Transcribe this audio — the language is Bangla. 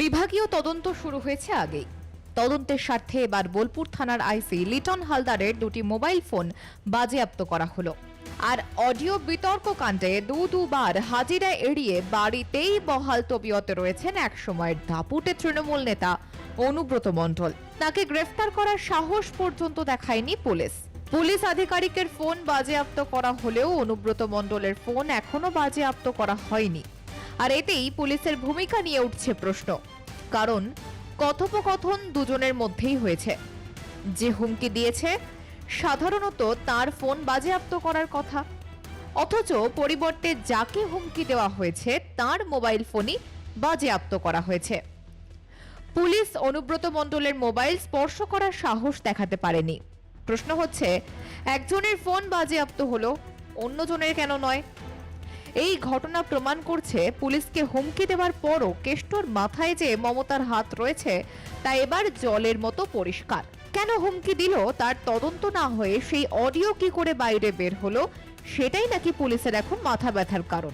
বিভাগীয় তদন্ত শুরু হয়েছে আগেই। তদন্তের স্বার্থে এবার বোলপুর থানার আইসি লিটন হালদারের দুটি মোবাইল ফোন বাজেয়াপ্ত করা হলো। আর অডিও বিতর্ক কাণ্ডে দু দুবার হাজিরা এড়িয়ে বাড়িতেই বহাল তবিয়তে রয়েছেন এক সময়ের দাপুটে তৃণমূল নেতা অনুব্রত মণ্ডল। তাকে গ্রেফতার করার সাহস পর্যন্ত দেখায়নি পুলিশ। পুলিশ আধিকারিকের ফোন বাজেয়াপ্ত করা হলেও অনুব্রত মণ্ডলের ফোন এখনও বাজেয়াপ্ত করা হয়নি। আর এতেই পুলিশের ভূমিকা নিয়ে উঠছে প্রশ্ন। কারণ কথোপকথন দুজনের মধ্যেই হয়েছে। যে হুমকি দিয়েছে, সাধারণত তার ফোন বাজেয়াপ্ত করার কথা। অথচ পরিবর্তে যাকে হুমকি দেওয়া হয়েছে, তার মোবাইল ফোনই বাজেয়াপ্ত করা হয়েছে। পুলিশ অনুব্রত মণ্ডলের মোবাইল স্পর্শ করার সাহস দেখাতে পারেনি। প্রশ্ন হচ্ছে, একজনের ফোন বাজেয়াপ্ত হলো, অন্যজনের কেন নয়? এই ঘটনা প্রমাণ করছে পুলিশকে হুমকি দেওয়ার পরও কেষ্টর মাথায় যে মমতার হাত রয়েছে, তা এবার জলের মতো পরিষ্কার। কেন হুমকি দিল? তার তদন্ত না হয়ে সেই অডিও কি করে বাইরে বের হলো? সেটাই নাকি পুলিশের এখন মাথা ব্যথার কারণ।